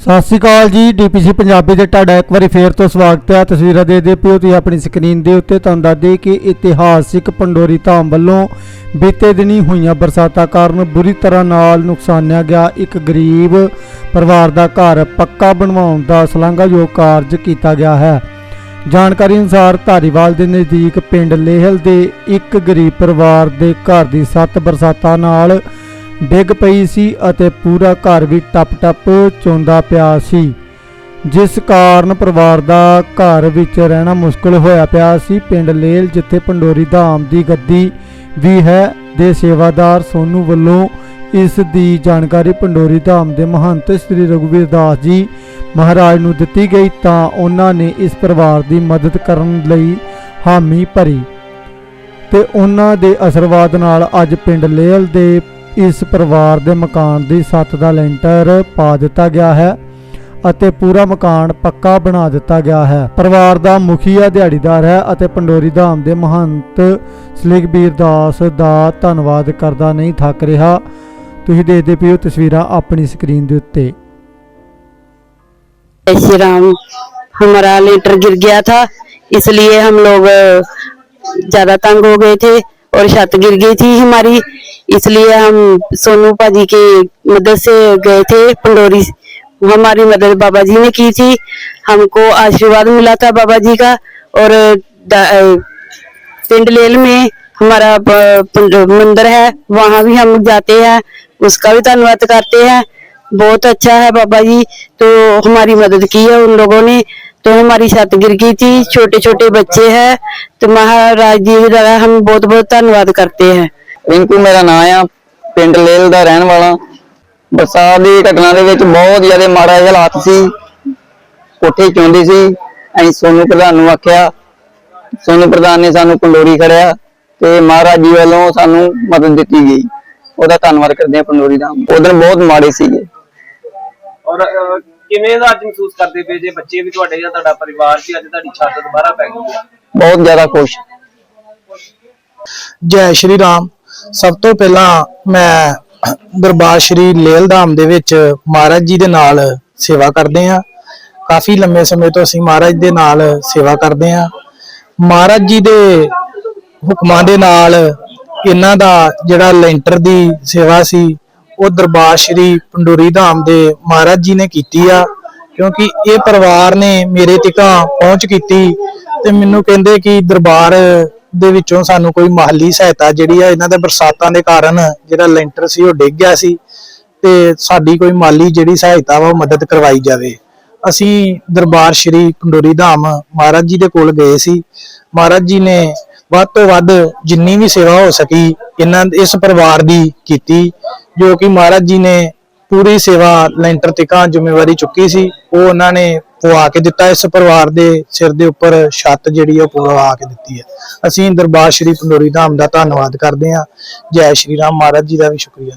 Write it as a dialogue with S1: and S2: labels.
S1: ਸਤਿ ਸ਼੍ਰੀ ਅਕਾਲ ਜੀ, ਡੀਪੀਸੀ ਪੰਜਾਬੀ 'ਤੇ ਤੁਹਾਡਾ ਇੱਕ ਵਾਰੀ ਫੇਰ ਤੋਂ ਸਵਾਗਤ ਹੈ। ਤਸਵੀਰਾਂ ਦੇ ਦੇ ਪਿਓ, ਤੁਸੀਂ ਆਪਣੀ ਸਕਰੀਨ ਦੇ ਉੱਤੇ ਤੁਹਾਨੂੰ ਦੱਸਦੇ ਕਿ ਇਤਿਹਾਸਿਕ ਪੰਡੋਰੀ ਧਾਮ ਵੱਲੋਂ ਬੀਤੇ ਦਿਨੀ ਹੋਈਆਂ ਬਰਸਾਤਾਂ ਕਾਰਨ ਬੁਰੀ ਤਰ੍ਹਾਂ ਨਾਲ ਨੁਕਸਾਨਿਆ ਗਿਆ। ਇੱਕ ਗਰੀਬ ਪਰਿਵਾਰ ਦਾ ਘਰ ਪੱਕਾ ਬਣਵਾਉਣ ਦਾ ਸ਼ਲਾਘਾਯੋਗ ਕਾਰਜ ਕੀਤਾ ਗਿਆ ਹੈ। ਜਾਣਕਾਰੀ ਅਨੁਸਾਰ ਧਾਰੀਵਾਲ ਦੇ ਨਜ਼ਦੀਕ ਪਿੰਡ ਲੇਹਲ ਦੇ ਇੱਕ ਗਰੀਬ ਪਰਿਵਾਰ ਦੇ ਘਰ ਦੀ ਸੱਤ ਬਰਸਾਤਾਂ ਨਾਲ ਡਿੱਗ ਪਈ ਸੀ ਅਤੇ ਪੂਰਾ ਘਰ ਵੀ ਟਪ-ਟਪ ਚੋਂਦਾ ਪਿਆ ਸੀ, ਜਿਸ ਕਾਰਨ ਪਰਿਵਾਰ ਦਾ ਘਰ ਵਿੱਚ ਰਹਿਣਾ ਮੁਸ਼ਕਲ ਹੋਇਆ ਪਿਆ ਸੀ। ਪਿੰਡ ਲੇਲ, ਜਿੱਥੇ ਪੰਡੋਰੀ ਧਾਮ ਦੀ ਗੱਦੀ ਵੀ ਹੈ, ਦੇ ਸੇਵਾਦਾਰ ਸੋਨੂ ਵੱਲੋਂ ਇਸ ਦੀ ਜਾਣਕਾਰੀ ਪੰਡੋਰੀ ਧਾਮ ਦੇ ਮਹੰਤ ਸ੍ਰੀ ਰਘੁਵੀਰ ਦਾਸ ਜੀ ਮਹਾਰਾਜ ਨੂੰ ਦਿੱਤੀ ਗਈ, ਤਾਂ ਉਹਨਾਂ ਨੇ ਇਸ ਪਰਿਵਾਰ ਦੀ ਮਦਦ ਕਰਨ ਲਈ ਹਾਮੀ ਭਰੀ। ਤੇ ਉਹਨਾਂ ਦੇ ਅਸ਼ੀਰਵਾਦ ਨਾਲ ਅੱਜ ਪਿੰਡ ਲੇਲ ਦੇ ਇਸ ਪਰਿਵਾਰ ਦੇ ਮਕਾਨ ਦੀ ਛੱਤ ਦਾ ਲੈਂਟਰ ਪਾ ਦਿੱਤਾ ਗਿਆ ਹੈ ਅਤੇ ਪੂਰਾ ਮਕਾਨ ਪੱਕਾ ਬਣਾ ਦਿੱਤਾ ਗਿਆ ਹੈ ਪਰਿਵਾਰ ਦਾ ਮੁਖੀਆ ਦਿਹਾੜੀਦਾਰ ਹੈ ਅਤੇ ਪੰਡੋਰੀ ਧਾਮ ਦੇ ਮਹੰਤ ਸਲਿਗਬੀਰ ਦਾਸ ਦਾ ਧੰਨਵਾਦ ਕਰਦਾ ਨਹੀਂ ਥੱਕ ਰਿਹਾ ਤੁਸੀਂ ਦੇਖਦੇ ਪਿਓ ਤਸਵੀਰਾਂ ਆਪਣੀ ਸਕਰੀਨ ਦੇ ਉੱਤੇ
S2: जय श्री राम हमारा लेटर गिर गया था इसलिए हम लोग अ, ज्यादा तंग हो गए थे और छत गिर गई थी हमारी इसलिए हम सोनू पाजी की मदद से गए थे पंडोरी हमारी मदद बाबा जी ने की थी हमको आशीर्वाद मिला था बाबा जी का और दा- अ, पिंड लेल में हमारा प- पंड- मंदिर है वहां भी हम जाते हैं उसका भी धन्यवाद करते हैं बहुत अच्छा है बाबा जी तो हमारी मदद की है उन लोगों ने तो हमारी छत गिर गई थी छोटे छोटे बच्चे हैं तो महाराज जी का हम बहुत बहुत धन्यवाद करते हैं
S3: ਰਿੰਕੂ ਮੇਰਾ ਨਾਮ ਆ ਪਿੰਡ ਲੇਲ ਦਾ ਰਹਿਣ ਵਾਲਾ ਬਰਸਾਤ ਦੀ ਘਟਨਾ ਦੇ ਵਿੱਚ ਬਹੁਤ ਜ਼ਿਆਦਾ ਮਾੜਾ ਜਿਹਾ ਹਾਲਾਤ ਸੀ ਕੋਠੇ ਚੋਂਦੀ ਸੀ ਅਸੀਂ ਸੋਨੂੰ ਪ੍ਰਧਾਨ ਨੂੰ ਆਖਿਆ ਸੋਨੂੰ ਪ੍ਰਧਾਨ ਨੇ ਸਾਨੂੰ ਪੰਡੋਰੀ ਖੜਿਆ ਤੇ ਮਹਾਰਾਜ ਜੀ ਵੱਲੋਂ ਸਾਨੂੰ ਮਦਦ ਦਿੱਤੀ ਗਈ ਉਹਦਾ ਧੰਨਵਾਦ ਕਰਦੇ ਹਾਂ ਪੰਡੋਰੀ ਦਾ ਉਦੋਂ ਬਹੁਤ ਮਾੜੇ ਸੀਗੇ
S4: ਔਰ ਅਹ, ਕਿਵੇਂ ਦਾ ਅੱਜ ਮਹਿਸੂਸ ਕਰਦੇ ਪਏ? ਜੇ ਬੱਚੇ ਵੀ ਤੁਹਾਡੇ ਜਾਂ ਤੁਹਾਡਾ ਪਰਿਵਾਰ ਵੀ ਅੱਜ ਤੁਹਾਡੀ ਛੱਤ ਦੁਬਾਰਾ ਪੈ ਗਈ
S3: ਬਹੁਤ ਜ਼ਿਆਦਾ ਖੁਸ਼।
S5: ਜੈ ਸ਼੍ਰੀ ਰਾਮ। ਸਭ ਤੋਂ ਪਹਿਲਾਂ ਮੈਂ ਦਰਬਾਰ ਸ਼੍ਰੀ ਲੇਲ ਦੇ ਵਿੱਚ ਮਹਾਰਾਜ ਜੀ ਦੇ ਨਾਲ ਸੇਵਾ ਕਰਦੇ ਹਾਂ। ਕਾਫੀ ਲੰਮੇ ਸਮੇਂ ਤੋਂ ਅਸੀਂ ਮਹਾਰਾਜ ਦੇ ਨਾਲ ਸੇਵਾ ਕਰਦੇ ਹਾਂ। ਮਹਾਰਾਜ ਜੀ ਦੇ ਹੁਕਮਾਂ ਦੇ ਨਾਲ ਇਹਨਾਂ ਦਾ ਜਿਹੜਾ ਲੈਂਟਰ ਦੀ ਸੇਵਾ ਸੀ ਉਹ ਦਰਬਾਰ ਸ਼੍ਰੀ ਪੰਡੂਰੀ ਧਾਮ ਦੇ ਮਹਾਰਾਜ ਜੀ ਨੇ ਕੀਤੀ ਆ, ਕਿਉਂਕਿ ਇਹ ਪਰਿਵਾਰ ਨੇ ਮੇਰੇ ਤੱਕਾਂ ਪਹੁੰਚ ਕੀਤੀ ਤੇ ਮੈਨੂੰ ਕਹਿੰਦੇ ਕਿ ਦਰਬਾਰ ਦੇ ਵਿੱਚੋਂ ਸਾਨੂੰ ਕੋਈ ਮਾਲੀ ਸਹਾਇਤਾ ਜਿਹੜੀ ਆ ਇਹਨਾਂ ਦੇ ਬਰਸਾਤਾਂ ਦੇ ਕਾਰਨ ਜਿਹੜਾ ਲੈਂਟਰ ਸੀ ਉਹ ਡਿੱਗ ਗਿਆ ਸੀ ਤੇ ਸਾਡੀ ਕੋਈ ਮਾਲੀ ਜਿਹੜੀ ਸਹਾਇਤਾ ਵਾ ਉਹ ਮਦਦ ਕਰਵਾਈ ਜਾਵੇ। ਅਸੀਂ ਦਰਬਾਰ ਸ਼੍ਰੀ ਪੰਡੋਰੀ ਧਾਮ ਮਹਾਰਾਜ ਜੀ ਦੇ ਕੋਲ ਗਏ ਸੀ। ਮਹਾਰਾਜ ਜੀ ਨੇ ਵੱਧ ਤੋਂ ਵੱਧ ਜਿੰਨੀ ਵੀ ਸੇਵਾ ਹੋ ਸਕੀ ਇਹਨਾਂ ਇਸ ਪਰਿਵਾਰ ਦੀ ਕੀਤੀ ਜੋ ਕਿ ਮਹਾਰਾਜ ਜੀ ਨੇ ਪੂਰੀ ਸੇਵਾ ਲੈਂਟਰ ਤੱਕਾਂ ਜ਼ਿੰਮੇਵਾਰੀ ਚੁੱਕੀ ਸੀ, ਉਹ ਉਹਨਾਂ ਨੇ ਪਵਾ ਕੇ ਦਿੱਤਾ। ਇਸ ਪਰਿਵਾਰ ਦੇ ਸਿਰ ਦੇ ਉੱਪਰ ਛੱਤ ਜਿਹੜੀ ਉਹ ਪਵਾ ਕੇ ਦਿੱਤੀ ਹੈ ਅਸੀਂ ਦਰਬਾਰ ਸ਼੍ਰੀ ਪੰਡੋਰੀ ਧਾਮ ਦਾ ਧੰਨਵਾਦ ਕਰਦੇ ਹਾਂ। ਜੈ ਸ਼੍ਰੀ ਰਾਮ ਮਹਾਰਾਜ ਜੀ ਦਾ ਵੀ ਸ਼ੁਕਰੀਆ